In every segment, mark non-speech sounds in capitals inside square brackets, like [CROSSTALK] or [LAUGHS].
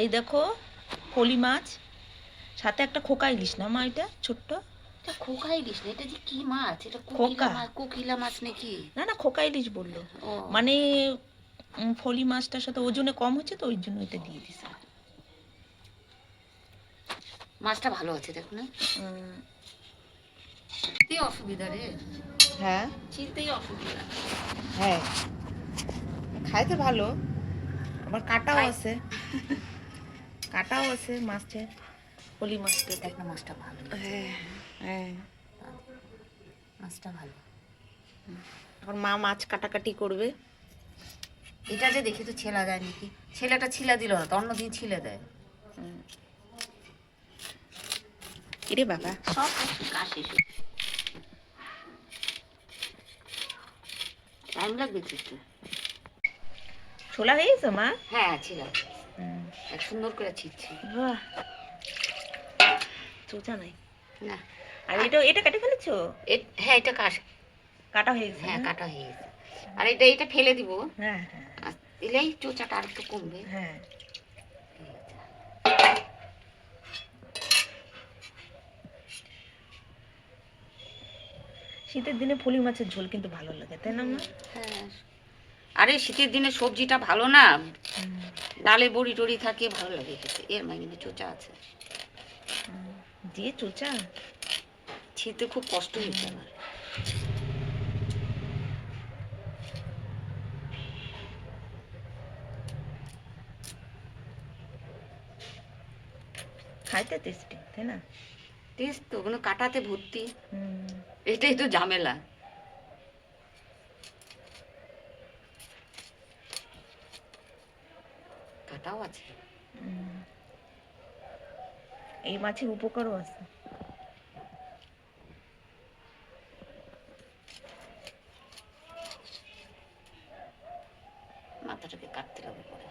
এই দেখো ফলি মাছ। সাথে একটা খোকা ইলিশ না মা এটা? ছোট্ট? এটা খোকা ইলিশ না এটা যে কি মাছ? এটা খোকা। কোকিলা মাছ নাকি? না না খোকা ইলিশ বলল। মানে ফলি মাছটার সাথে ওজনে কম হচ্ছে তো ওই জন্য এটা দিয়ে দিছে। মাছটা ভালো আছে দেখো না। উম, অসুবিধা রে। হ্যাঁ? চিনতেই অসুবিধা। হ্যাঁ। খাইতে ভালো আবার কাটাও আছে। [LAUGHS] কাটাও আছে মাছের ফলি মাছটা দেখ না মাছটা ভালো। হ্যাঁ হ্যাঁ। মাছটা ভালো। এখন মা মাছ কাটাকাটি করবে। এটা যে দেখি তো ছেলা যায় নাকি? ছেলেটা ছিলা দিল না তো অন্যদিন ছিলে দেয়। কিরে বাবা? সব কাজ শেষ টাইম লাগবে একটু ছোলা হয়ে গেছে মা? হ্যাঁ ছিলা। এক সুন্দর করে ছিটছি। বাহ। চোচা নাই না। আর এটা এটা কেটে ফেলেছো? হ্যাঁ এটা কাশ কাটা হয়ে গেছে হ্যাঁ কাটা হয়ে গেছে। আর এটা এটা ফেলে দিব। হ্যাঁ হ্যাঁ। দিলেই চোচাটা আর একটু কমবে। হ্যাঁ। শীতের দিনে ফলি মাছের ঝোল কিন্তু ভালো লাগে তাই না মা? হ্যাঁ। আরে শীতের দিনে সবজিটা ভালো না। ডালে বড়ি টড়ি থাকে ভালো লাগে খেতে। এর কিন্তু চোচা আছে। দিয়ে চোচা? ছিতে খুব কষ্ট হয়েছে আমার। খাইতে টেস্টি তাই না? টেস্ট তো ওগুলো কাটাতে ভর্তি। এটাই তো ঝামেলা কাটাও আছে হুম। এই মাছের উপকারও আছে মাথাটাকে কাটতে হবে পরে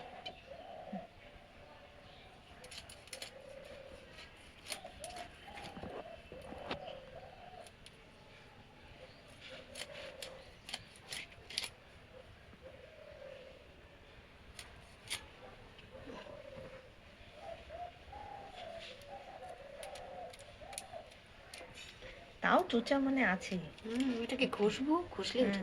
তাও চোচা মানে আছে হুম এটাকে ঘষবো ঘষলে উঠে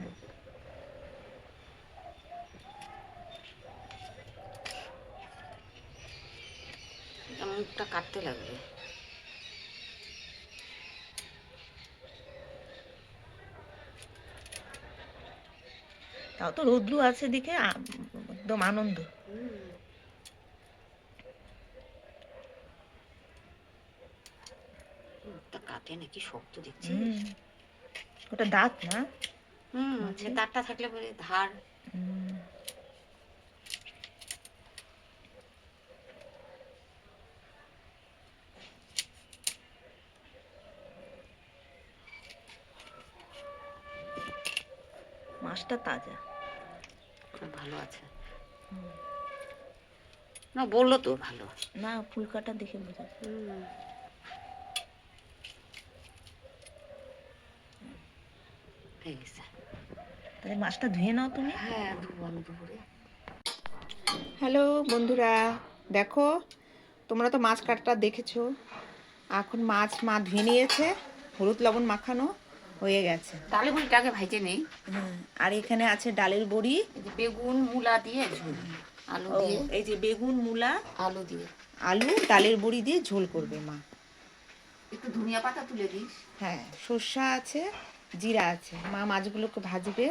মুখটা কাটতে লাগবে। তাও তো রৌদ্র আছে দেখে একদম আনন্দ মুখটা নাকি শক্ত দেখছি ওটা দাঁত না? হুম? যে তারটা থাকলে পরে ধার। মাছটা তাজা। খুব ভালো আছে। না বলল তো ভালো। না ফুলকাটা দেখে বোঝা হয়ে গেছে তাহলে মাছটা ধুয়ে নাও তুমি। হ্যাঁ ধুবো আমি দুপুরে হ্যালো বন্ধুরা দেখো তোমরা তো মাছ কাটটা দেখেছ। এখন মাছ মা ধুয়ে নিয়েছে হলুদ লবণ মাখানো হয়ে গেছে। আগে ভাইজে নেই। আর এখানে আছে ডালের বড়ি। বেগুন মূলা দিয়ে ঝোল। আলু দিয়ে। এই যে বেগুন মূলা আলু দিয়ে। আলু ডালের বড়ি দিয়ে ঝোল করবে মা। একটু ধনিয়া পাতা তুলে দিস। হ্যাঁ সর্ষা আছে জিরা আছে। মা মাছগুলোকে ভাজবে।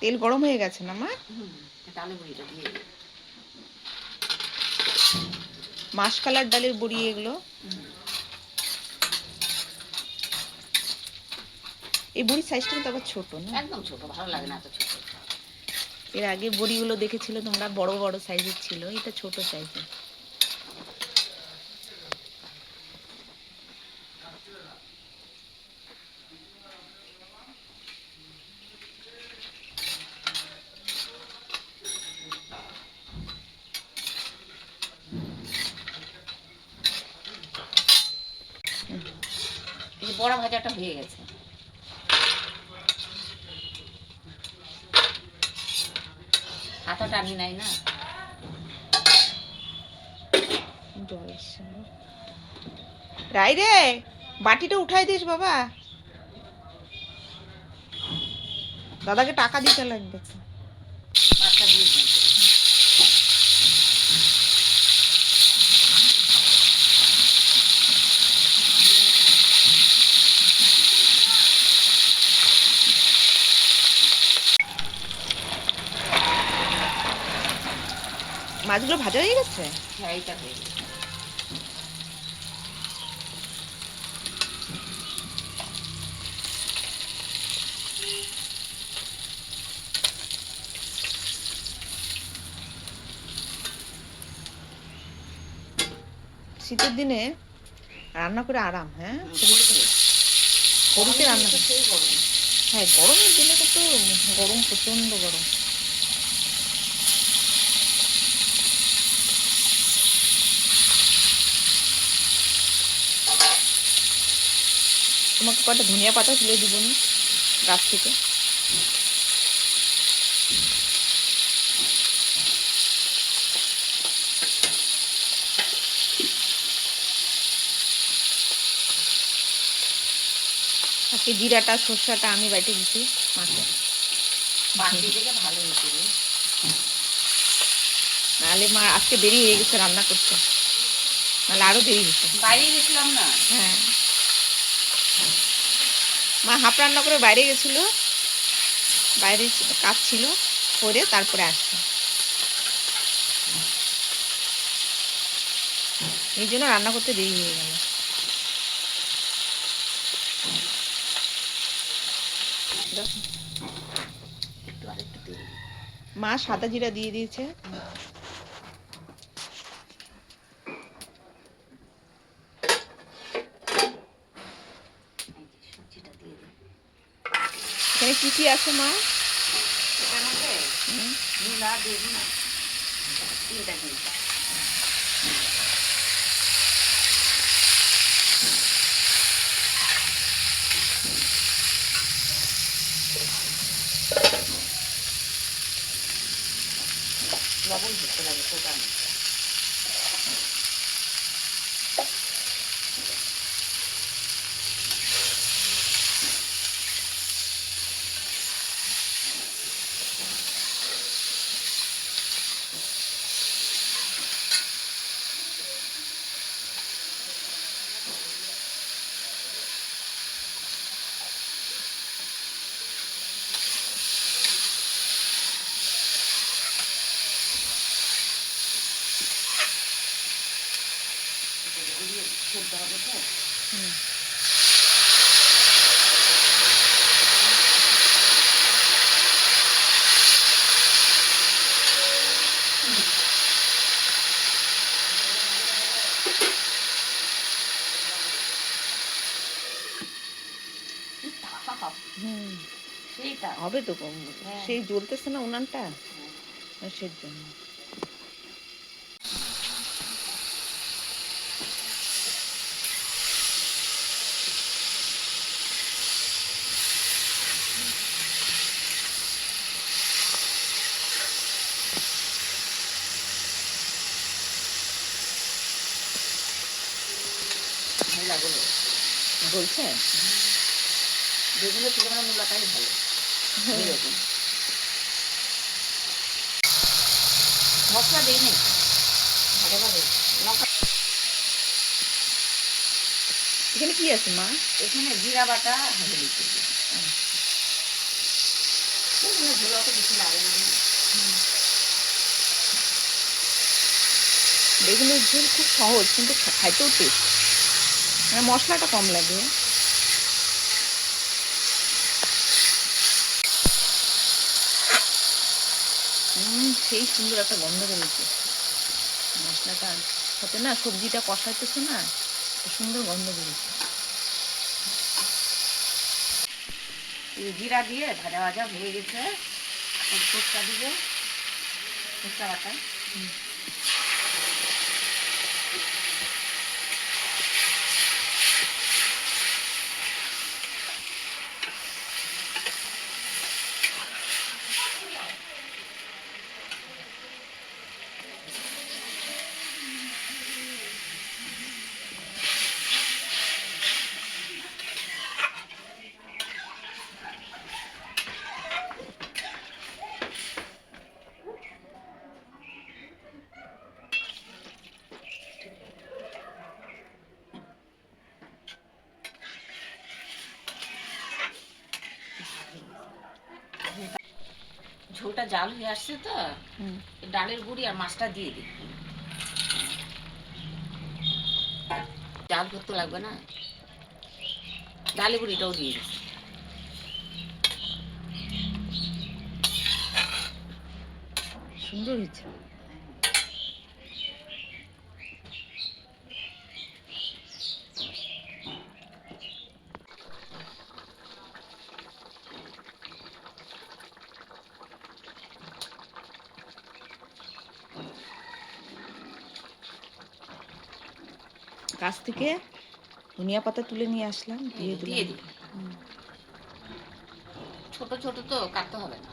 তেল গরম হয়ে গেছে না মা। মাসকালার ডালের বড়ি এগুলো। এই বড়ির সাইজটা কিন্তু আবার ছোট না? একদম ছোট ভালো লাগে না এত ছোট। এর আগে বড়িগুলো দেখেছিল তোমরা? বড় বড় সাইজের ছিল এটা ছোট সাইজের বড়া ভাজাটা হয়ে গেছে হাতা টানি নাই না। রাই রে, বাটিটা উঠাই দিস বাবা দাদাকে টাকা দিতে লাগবে তো। বাচ্চা দিয়ে দিন। মাছগুলো ভাজা হয়ে গেছে হ্যাঁ এইটা হয়ে গেছে। শীতের দিনে রান্না করে আরাম হ্যাঁ হুম, করেছে। খড়িতে রান্না করে সেই গরম। হ্যাঁ গরমের দিনে তো তো গরম প্রচণ্ড গরম তোমাকে কটা ধনিয়া পাতা তুলে দিব গাছ থেকে? আজকে জিরাটা সর্ষাটা আমি বাইটে দিচ্ছি মাকে বাটি ভালো হয়েছে রে। নাহলে মা আজকে দেরি হয়ে গেছে রান্না করতে। নাহলে আরও দেরি হতো। বাইরে গেছিলাম না? হ্যাঁ। মা হাফ রান্না করে বাইরে গেছিল। বাইরে কাজ ছিল, করে তারপরে আসছে। এই জন্য রান্না করতে দেরি হয়ে গেল। মা সাদা জিরা দিয়ে দিয়েছে এই যে সবজিটা দিয়ে দিই এখানে কি কি আছে মা? লবণ ধরতে লাগে কোটা সেই হবে তো কম। হ্যাঁ। সেই জ্বলতেছে না উনানটা? সেই জন্য। বলছে বেগুনের তুলনায় মূলাটাই ভালো। মশলা দিই নি। লঙ্কা। এখানে কি আছে মা? এখানে জিরা বাটা ভালো দিচ্ছি ঝোলা তো বেশি লাগে না। বেগুনের ঝোল খুব সহজ কিন্তু খাইতেও টেস্ট। মানে মশলাটা কম লাগে। সেই সুন্দর একটা গন্ধ বেরোচ্ছে মশলাটা সাথে না সবজিটা কষাইতেছে না সুন্দর গন্ধ বেরোচ্ছে জিরা দিয়ে ভাজা ভাজা হয়ে গেছে। দিব ফুচকা বাটা। ঝোলটা জাল হয়ে আসছে তো ডালের গুঁড়ি আর মাছটা দিয়ে দিই। জাল করতে লাগবে না। ডালের গুঁড়িটাও দিয়ে দিই। সুন্দর হয়েছে গাছ থেকে ধনিয়া পাতা তুলে নিয়ে আসলাম দিয়ে দিয়ে দিলাম। দিই ছোট ছোট তো কাটতে হবে না।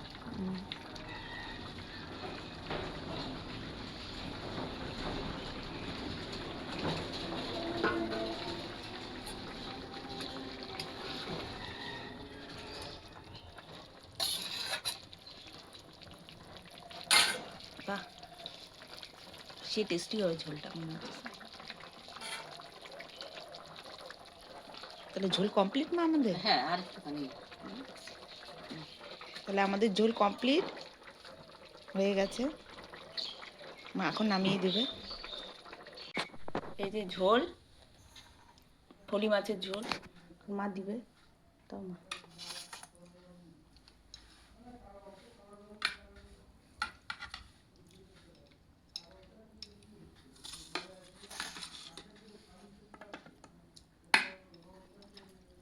বাহ সে টেস্টি হয় ঝোলটা। মনে হচ্ছে তাহলে ঝোল কমপ্লিট না আমাদের? হ্যাঁ আর একটুখানি। তাহলে আমাদের ঝোল কমপ্লিট হয়ে গেছে। মা এখন নামিয়ে দেবে। এই যে ঝোল ফলি মাছের ঝোল। মা দিবে। তাও মা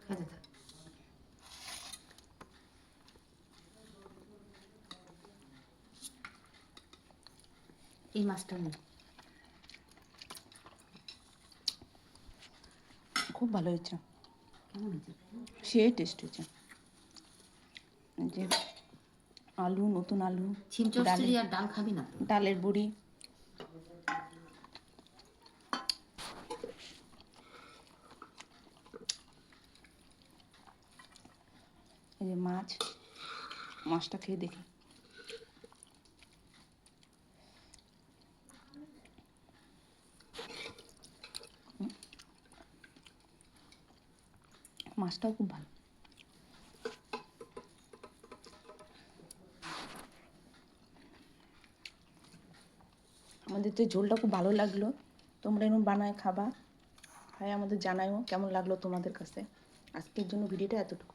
খেতে থাক। এই মাছটা নেই খুব ভালো হয়েছে সে টেস্ট হয়েছে এই যে আলু নতুন আলু আর ডাল খাবি না ডালের বড়ি এই যে মাছ মাছটা খেয়ে দেখি মাছটাও খুব ভালো। আমাদের তো ঝোলটা খুব ভালো লাগল। তোমরা এরকম বানায় খাবা। তাই আমাদের জানাইও কেমন লাগল তোমাদের কাছে। আজকের জন্য ভিডিওটা এতটুকু।